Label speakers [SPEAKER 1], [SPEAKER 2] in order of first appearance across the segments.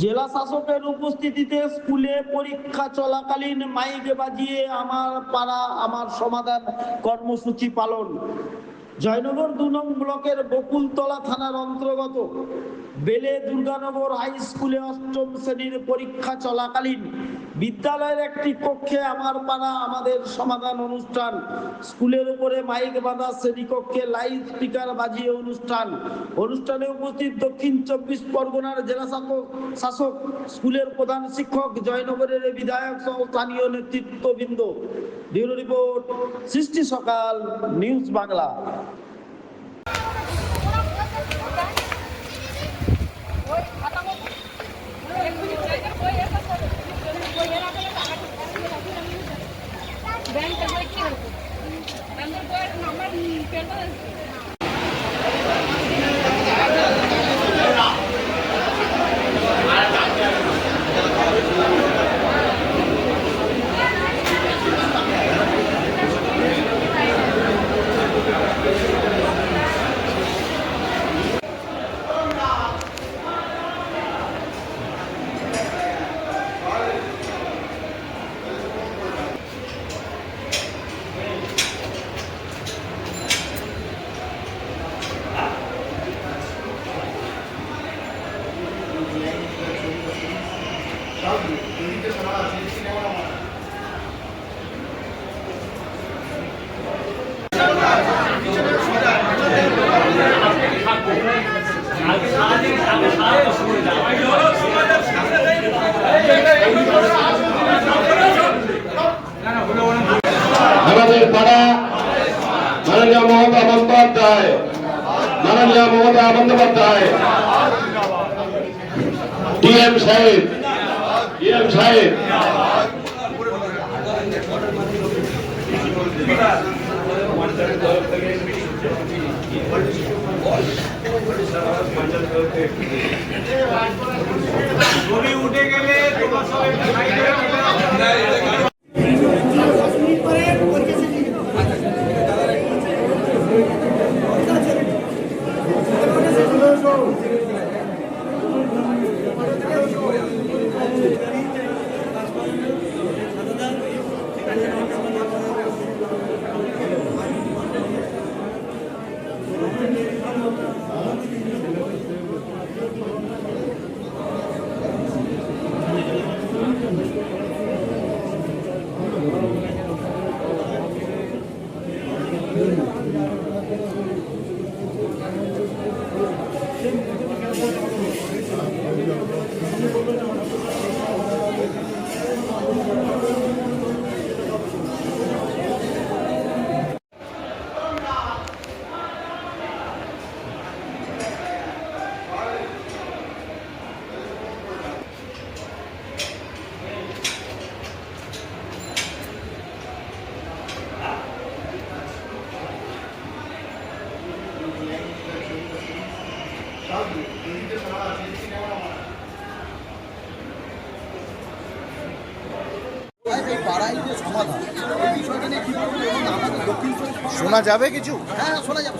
[SPEAKER 1] জেলা শাসকের উপস্থিতিতে স্কুলে পরীক্ষা চলাকালীন মাইক বাজিয়ে আমার পাড়া, আমার সমাধান কর্মসূচি পালন। জয়নগর দু নং ব্লকের বকুলতলা থানার অন্তর্গত। বেলে দুর্গানগর হাই স্কুলে অষ্টম শ্রেণির পরীক্ষা চলাকালীন বিদ্যালয়ের একটি কক্ষে আমার পাড়া আমাদের সমাধান অনুষ্ঠান। স্কুলের উপরে মাইক বাঁধা শ্রেণীকক্ষে লাইভ স্পিকার বাজিয়ে অনুষ্ঠান। অনুষ্ঠানে উপস্থিত দক্ষিণ চব্বিশ পরগনার জেলা শাসক শাসক, স্কুলের প্রধান শিক্ষক, জয়নগরের বিধায়ক সহ স্থানীয় নেতৃত্ববৃন্দ। ব্যুরো রিপোর্ট, সৃষ্টি সকাল, নিউজ বাংলা।
[SPEAKER 2] আমাদের পাড়া মাননীয় মমতা বন্দ্যোপাধ্যায় মাননীয় মমতা বন্দ্যোপাধ্যায় ডিএম সাহেব ডিএম সাহেব।
[SPEAKER 3] ছবি উঠে গেলে তোমার সবাই পাড়ায় যে সমাধান এই বিষয়টা নিয়ে কি বলব? এবং আমাদের দক্ষিণ চব্বিশ
[SPEAKER 4] শোনা যাবে কিছু?
[SPEAKER 3] হ্যাঁ শোনা যাবে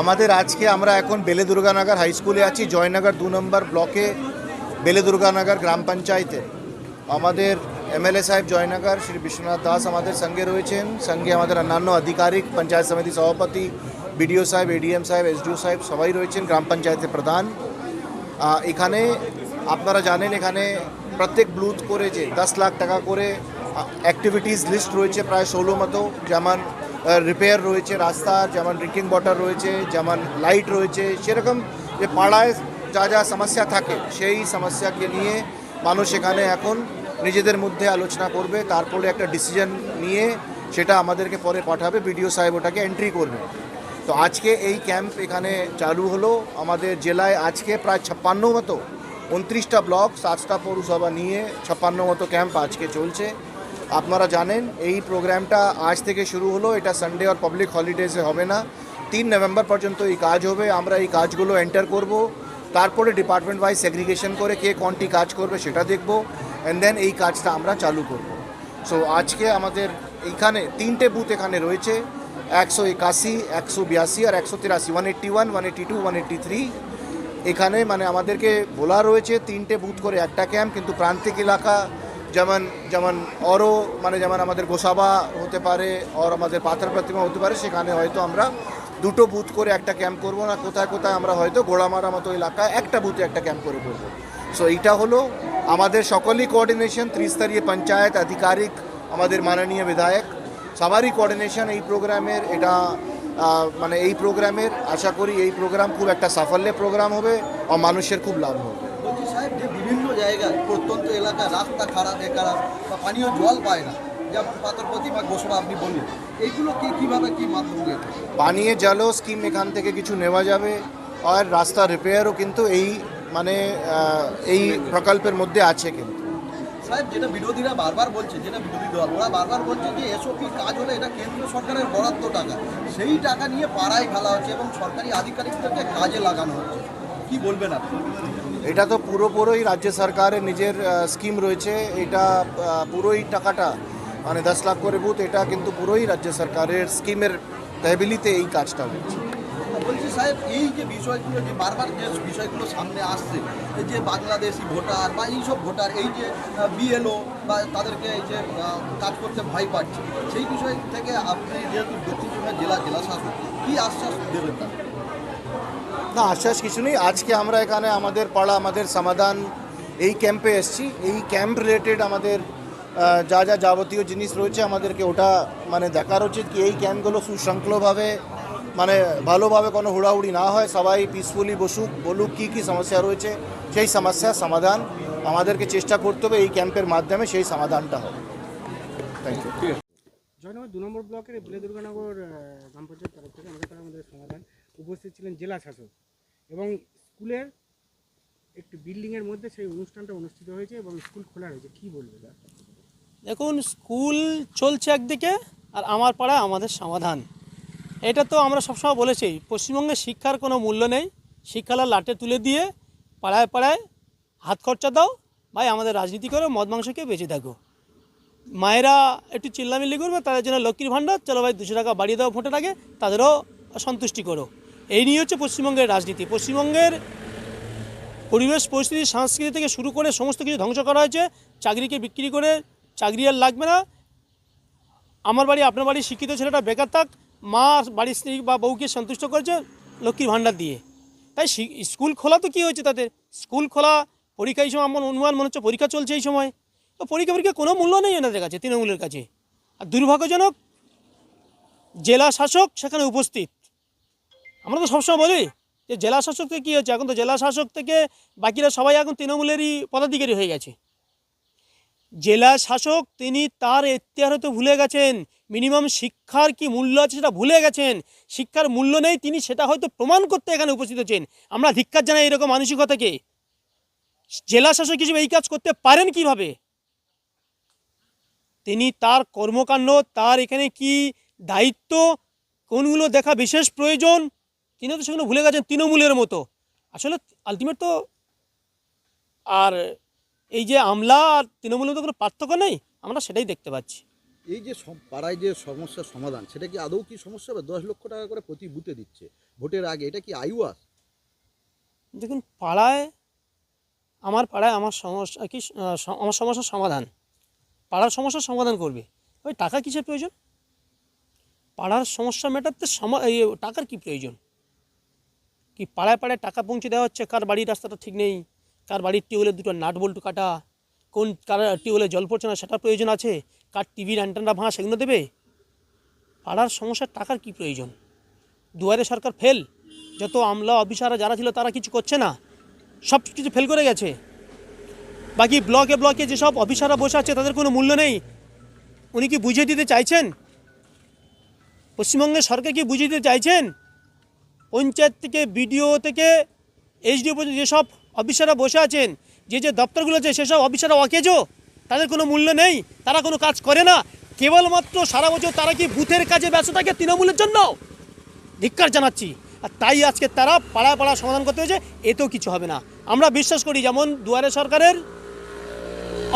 [SPEAKER 4] আমাদের আজকে আমরা এখন বেলে দুর্গানগর হাই স্কুলে আছি জয়নগর দু নম্বর ব্লকে বেলে দুর্গানগর গ্রাম পঞ্চায়েতে। আমাদের এমএলএ সাহেব জয়নগর শ্রী বিশ্বনাথ দাস আমাদের সঙ্গে রয়েছেন। সঙ্গে আমাদের অন্যান্য আধিকারিক পঞ্চায়েত সমিতি সভাপতি বিডিও সাহেব এডিএম সাহেব এসডিও সাহেব সবাই রয়েছেন গ্রাম পঞ্চায়েতের প্রধান। এখানে আপনারা জানেন এখানে প্রত্যেক ব্লুথ করে যে দশ লাখ টাকা করে অ্যাক্টিভিটিস লিস্ট রয়েছে প্রায় ষোলো মতো। যেমন রিপেয়ার রয়েছে রাস্তার যেমন ড্রিঙ্কিং ওয়াটার রয়েছে, যেমন লাইট রয়েছে। সেরকম যে পাড়ায় যা যা সমস্যা থাকে, সেই সমস্যাকে নিয়ে মানুষ এখানে এখন নিজেদের মধ্যে আলোচনা করবে। তারপরে একটা ডিসিশন নিয়ে সেটা আমাদেরকে পরে পাঠাবে। বিডিও সাহেব ওটাকে এন্ট্রি করবে। তো আজকে এই ক্যাম্প এখানে চালু হলো। আমাদের জেলায় আজকে প্রায় ছাপ্পান্ন মতো, উনত্রিশটা ব্লক সাতটা পৌরসভা নিয়ে ছাপ্পান্ন মতো ক্যাম্প আজকে চলছে। আপনারা জানেন, এই প্রোগ্রামটা আজ থেকে শুরু হলো। এটা সানডে আর পাবলিক হলিডেজে হবে না। তিন নভেম্বর পর্যন্ত এই কাজ হবে। আমরা এই কাজগুলো এন্টার করব। তারপরে ডিপার্টমেন্ট ওয়াইজ সেগ্রিগেশন করে কে কোনটি কাজ করবে সেটা দেখব। অ্যান্ড দেন এই কাজটা আমরা চালু করব। সো আজকে আমাদের এইখানে তিনটে বুথ এখানে রয়েছে। একশো একাশি, একশো বিয়াশি আর একশো তিরাশি। One eighty one one eighty two one eighty three এখানে মানে আমাদেরকে বলা রয়েছে তিনটে বুথ করে। একটা ক্যাম্প কিন্তু প্রান্তিক এলাকা যেমন যেমন অরও মানে যেমন আমাদের গোসাবা হতে পারে, অর আমাদের পাথর প্রতিমা হতে পারে, সেখানে হয়তো আমরা দুটো বুথ করে একটা ক্যাম্প করব না, কোথায় কোথায় আমরা হয়তো গোড়ামারা মতো এলাকায় একটা বুথে একটা ক্যাম্প করে করব। সো এইটা হলো আমাদের সকলেই কোঅর্ডিনেশন ত্রিস্তরীয় পঞ্চায়েত আধিকারিক, আমাদের মাননীয় বিধায়ক, সবারই কোঅর্ডিনেশন এই প্রোগ্রামের এটা মানে এই প্রোগ্রামের আশা করি এই প্রোগ্রাম খুব একটা সাফল্যের প্রোগ্রাম হবে, আর মানুষের খুব লাভ হবে
[SPEAKER 3] বলছি সাহেব যে বিভিন্ন জায়গায় প্রত্যন্ত এলাকায় রাস্তা খারাপ এ খারাপ বা পানীয় জল পায় না। যেমন পাথর প্রতিমা গোসবা আপনি বললেন। এইগুলো কি কীভাবে কি মাধ্যম দিয়ে?
[SPEAKER 4] পানীয় জলও স্কিম এখান থেকে কিছু নেওয়া যাবে। আর রাস্তা রিপেয়ারও কিন্তু এই মানে এই প্রকল্পের মধ্যে আছে কিন্তু।
[SPEAKER 3] সাহেব যেটা বিরোধীরা বারবার বলছে যেটা বিরোধী দল ওরা বারবার বলছে যে এসওপি কাজ হলে এটা কেন্দ্র সরকারের বরাদ্দ টাকা। সেই টাকা নিয়ে পাড়ায় ফেলা হচ্ছে এবং সরকারি আধিকারিকদেরকে কাজে লাগানো হচ্ছে। কি বলবেন আপনি?
[SPEAKER 4] এটা তো পুরোপুরোই রাজ্য সরকারের নিজের স্কিম রয়েছে। এটা পুরোই টাকাটা মানে দশ লাখ করে বুথ এটা কিন্তু পুরোই রাজ্য সরকারের স্কিমের তহবিলিতে এই কাজটা হচ্ছে
[SPEAKER 3] বলছি সাহেব এই যে বিষয়গুলো যে বারবার যে বিষয়গুলো সামনে আসছে এই যে বাংলাদেশি ভোটার বা এইসব ভোটার এই যে বিএলও বা তাদেরকে এই যে কাজ করতে ভয় পাচ্ছে সেই বিষয় থেকে আপনি যেহেতু দক্ষিণ চব্বিশ জেলা জেলা শাসক কী আশ্বাস দেবেন তাদের?
[SPEAKER 4] না, আশ্বাস কিছু নেই। আজকে আমরা এখানে আমাদের পাড়া, আমাদের সমাধান এই ক্যাম্পে এসেছি। এই ক্যাম্প রিলেটেড আমাদের যা যা যাবতীয় জিনিস রয়েছে আমাদেরকে ওটা মানে দেখার উচিত কি এই ক্যাম্পগুলো সুশৃঙ্খলভাবে মানে ভালোভাবে কোনো হুড়াহুড়ি না হয়। সবাই পিসফুলি বসুক, বলুক কী কী সমস্যা রয়েছে, সেই সমস্যার সমাধান আমাদেরকে চেষ্টা করতে হবে এই ক্যাম্পের মাধ্যমে সেই সমাধানটা হবে থ্যাংক ইউ
[SPEAKER 5] জয়নগর দু নম্বর ব্লকের বিলে দুর্গানগর গ্রাম পঞ্চায়েত তরফ থেকে আমাদের সমাধান উপস্থিত ছিলেন জেলা শাসক। এবং স্কুলের একটি বিল্ডিংয়ের মধ্যে সেই অনুষ্ঠানটা অনুষ্ঠিত হয়েছে এবং স্কুল খোলা হয়েছে কি বলবে
[SPEAKER 6] দেখুন, স্কুল চলছে একদিকে আর আমার পাড়া আমাদের সমাধান। এটা তো আমরা সবসময় বলেছি, পশ্চিমবঙ্গে শিক্ষার কোনো মূল্য নেই। শিক্ষালার লাটে তুলে দিয়ে পাড়ায় পাড়ায় হাত খরচা দাও, ভাই আমাদের রাজনীতি করো, মদ মাংসকে বেঁচে থাকো। মায়েরা একটু চিল্লামিল্লি করবে, তাদের জন্য লক্ষ্মীর ভাণ্ডার, চলো ভাই দুশো টাকা বাড়িয়ে দাও ভোটের আগে, তাদেরও সন্তুষ্টি করো। এই নিয়ে হচ্ছে পশ্চিমবঙ্গের রাজনীতি। পশ্চিমবঙ্গের পরিবেশ, পরিস্থিতি, সংস্কৃতি থেকে শুরু করে সমস্ত কিছু ধ্বংস করা হয়েছে। চাকরিকে বিক্রি করে চাকরি আর লাগবে না। আমার বাড়ি, আপনার বাড়ি শিক্ষিত ছেলেটা বেকার থাক, মা বাড়ির স্ত্রী বা বউকে সন্তুষ্ট করেছে লক্ষ্মীর ভাণ্ডার দিয়ে। তাই স্কুল খোলা তো কী হয়েছে তাদের স্কুল খোলা, পরীক্ষা এই সময় আমার অনুমান মনে হচ্ছে পরীক্ষা চলছে এই সময়। তো পরীক্ষা পরীক্ষা কোনো মূল্য নেই ওনাদের কাছে, তৃণমূলের কাছে। আর দুর্ভাগ্যজনক জেলা শাসক সেখানে উপস্থিত। আমরা তো সবসময় বলি যে জেলা শাসক থেকে কী হচ্ছে এখন তো জেলা শাসক থেকে বাকিরা সবাই এখন তৃণমূলেরই পদাধিকারী হয়ে গেছে। জেলা শাসক তিনি তার এখতিয়ার হয়তো ভুলে গেছেন। মিনিমাম শিক্ষার কি মূল্য আছে সেটা ভুলে গেছেন। শিক্ষার মূল্য নেই, তিনি সেটা হয়তো প্রমাণ করতে এখানে উপস্থিত হচ্ছেন। আমরা ধিক্কার জানাই এরকম মানসিকতাকে। জেলা শাসক হিসেবে এই কাজ করতে পারেন কীভাবে? তিনি তার কর্মকাণ্ড, তার এখানে কি দায়িত্ব, কোনগুলো দেখা বিশেষ প্রয়োজন? তিনি তো সেগুলো ভুলে গেছেন তৃণমূলের মতো। আসলে আলটিমেট তো আর এই যে আমলা আর তৃণমূলের মতো কোনো পার্থক্য নেই আমরা সেটাই দেখতে পাচ্ছি।
[SPEAKER 3] এই যে পাড়ায় যে সমস্যার সমাধান সেটা কি আদৌ কি সমস্যা হবে? দশ লক্ষ টাকা করে প্রতি বুথে দিচ্ছে। ভোটের আগে এটা কি আইওয়াস
[SPEAKER 6] দেখুন পাড়ায় আমার পাড়ায় আমার সমস্যা কি আমার সমস্যার সমাধান। পাড়ার সমস্যার সমাধান করবে। ওই টাকা কিসের প্রয়োজন? পাড়ার সমস্যা মেটাতে টাকার কি প্রয়োজন? কি পাড়ায় পাড়ায় টাকা পৌঁছে দেওয়া হচ্ছে? কার বাড়ির রাস্তাটা ঠিক নেই? কার বাড়ির টিউবওয়েলের দুটো নাট বল্টু কাটা? কোন কার টিউবওয়েলে জল পড়ছে না সেটার প্রয়োজন আছে? কার টিভির অ্যান্টেনা ভাঙা সেগুলো দেবে? পাড়ার সমস্যার টাকার কি প্রয়োজন? দুয়ারে সরকার ফেল? যত আমলা অফিসাররা যারা ছিল তারা কিছু করছে না? সব কিছু ফেল করে গেছে। বাকি ব্লকে ব্লকে যেসব অফিসাররা বসে আছে তাদের কোনো মূল্য নেই। উনি কি বুঝিয়ে দিতে চাইছেন? পশ্চিমবঙ্গের সরকার কি বুঝিয়ে দিতে চাইছেন? পঞ্চায়েত থেকে, বিডিও থেকে, এইচডিও পর্যন্ত যেসব অফিসাররা বসে আছেন, যে যে দপ্তরগুলো আছে, সেসব অফিসাররা অকেজো। তাদের কোনো মূল্য নেই, তারা কোনো কাজ করে না। কেবলমাত্র সারা বছর তারা কি বুথের কাজে ব্যস্ত থাকে তৃণমূলের জন্য? ধিক্কার জানাচ্ছি। আর তাই আজকে তারা পাড়ায় পাড়া সমাধান করতে হয়েছে এতেও কিছু হবে না। আমরা বিশ্বাস করি, যেমন দুয়ারে সরকারের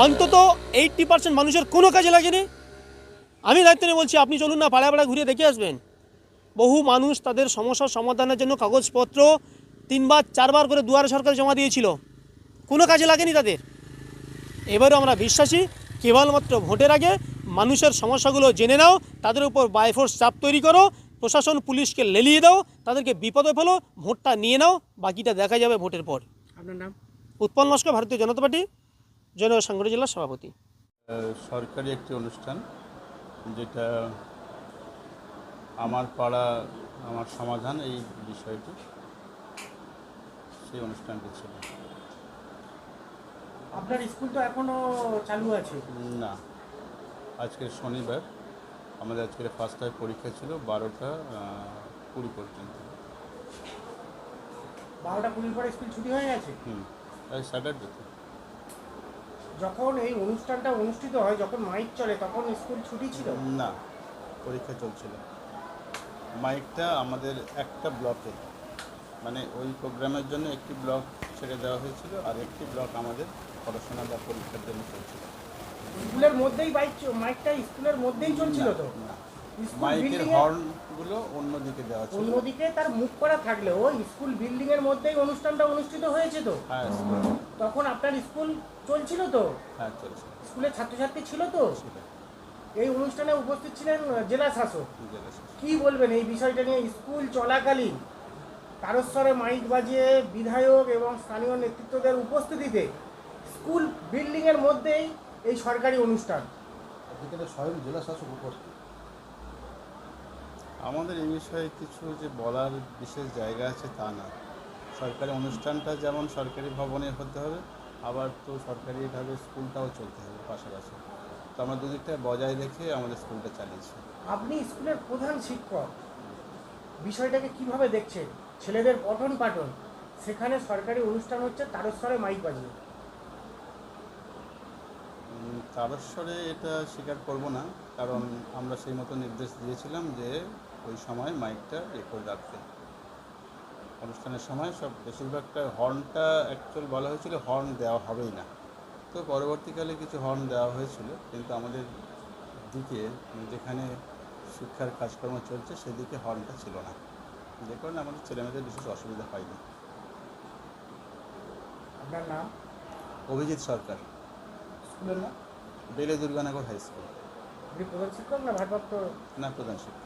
[SPEAKER 6] অন্তত এইটটি পার্সেন্ট মানুষের কোনো কাজে লাগেনি। আমি দায়িত্ব নিয়ে বলছি, আপনি চলুন না পাড়ায় পাড়ায় ঘুরে দেখে আসবেন। বহু মানুষ তাদের সমস্যার সমাধানের জন্য কাগজপত্র তিনবার চারবার করে দুয়ারে সরকার জমা দিয়েছিল। কোনো কাজে লাগেনি তাদের। এবারও আমরা বিশ্বাসী কেবলমাত্র ভোটের আগে মানুষের সমস্যাগুলো জেনে নাও তাদের উপর বাইফোর্স চাপ তৈরি করো প্রশাসন পুলিশকে লেলিয়ে দাও তাদেরকে বিপদে ফেলো ভোটটা নিয়ে নাও বাকিটা দেখা যাবে ভোটের পর।
[SPEAKER 5] আপনার নাম?
[SPEAKER 6] উৎপল নস্কর ভারতীয় জনতা পার্টি জয়নগর সাংগঠনিক জেলার সভাপতি।
[SPEAKER 7] সরকারি একটি অনুষ্ঠান যেটা আমার পাড়া আমার সমাধান এই বিষয়টি। সেই অনুষ্ঠানটি ছিল।
[SPEAKER 5] আপনার স্কুল তো এখনও চালু আছে?
[SPEAKER 7] না। আজকের শনিবার। আমাদের আজকের ফার্স্ট টাইম পরীক্ষা ছিল বারোটা কুড়ি পর্যন্ত।
[SPEAKER 5] বারোটা কুড়ির পরে স্কুল ছুটি হয়ে গেছে?
[SPEAKER 7] হুম স্যাটারডেতে
[SPEAKER 5] যখন এই অনুষ্ঠানটা অনুষ্ঠিত হয় যখন মাইক চলে তখন স্কুল ছুটি ছিল?
[SPEAKER 7] না পরীক্ষা চলছিল। মাইকটা আমাদের একটা ব্লকে মানে ওই প্রোগ্রামের জন্য একটি ব্লক ছেড়ে দেওয়া হয়েছিল আর একটি ব্লক আমাদের পড়াশোনা বা পরীক্ষার জন্য চলছিল।
[SPEAKER 5] স্কুলের মধ্যেই বাইক মাইকটা স্কুলের মধ্যেই চলছিল তো?
[SPEAKER 7] মাইকের হর্নগুলো অন্যদিকে দেওয়া ছিল।
[SPEAKER 5] অন্যদিকে তার মুখ করা থাকলে থাকলেও স্কুল বিল্ডিং এর মধ্যেই অনুষ্ঠানটা অনুষ্ঠিত হয়েছে তো?
[SPEAKER 7] হ্যাঁ
[SPEAKER 5] তখন আপনার স্কুল চলছিল তো?
[SPEAKER 7] হ্যাঁ চলছে
[SPEAKER 5] স্কুলের ছাত্রছাত্রী ছিল তো? এই অনুষ্ঠানে উপস্থিত ছিলেন জেলা শাসক। কি বলবেন এই বিষয়টা নিয়ে স্কুল চলাকালীন তারস্বরে মাইক বাজিয়ে বিধায়ক এবং স্থানীয় নেতৃত্বদের উপস্থিতিতে স্কুল বিল্ডিং এর মধ্যেই এই সরকারি অনুষ্ঠান।
[SPEAKER 3] যেখানে স্বয়ং জেলা শাসক উপস্থিত।
[SPEAKER 7] আমাদের এই বিষয়ে কিছু যে বলার বিশেষ জায়গা আছে তা না। সরকারি অনুষ্ঠানটা যেমন সরকারি ভবনে হতে হবে আবার তো সরকারিভাবে স্কুলটাও চলতে হবে পাশাপাশি। আমরা দুদিকটা বজায় রেখে আমাদের স্কুলটা চালিয়েছি।
[SPEAKER 5] আপনি স্কুলের প্রধান শিক্ষক। বিষয়টাকে কীভাবে দেখছেন? ছেলেদের পঠন পাঠন। সেখানে সরকারি অনুষ্ঠান হচ্ছে তারস্বরে মাইক বাজিয়ে।
[SPEAKER 7] তারস্বরে এটা স্বীকার করব না কারণ আমরা সেই মতো নির্দেশ দিয়েছিলাম যে ওই সময় মাইকটা রেকর্ড রাখতে। অনুষ্ঠানের সময় সব বেশিরভাগটা হর্নটা অ্যাকচুয়াল বলা হয়েছিল হর্ন দেওয়া হবেই না। তো পরবর্তীকালে কিছু হর্ন দেওয়া হয়েছিল কিন্তু আমাদের দিকে যেখানে শিক্ষার কাজকর্ম চলছে সেদিকে হর্নটা ছিল না। যে কারণে আমাদের ছেলেমেয়েদের বিশেষ অসুবিধা হয়নি।
[SPEAKER 5] আপনার নাম?
[SPEAKER 7] অভিজিৎ সরকার।
[SPEAKER 5] স্কুলের নাম?
[SPEAKER 7] বেলে দুর্গানগর হাই স্কুল।
[SPEAKER 5] প্রধান শিক্ষক না ভারপ্রাপ্ত?
[SPEAKER 7] না প্রধান শিক্ষক।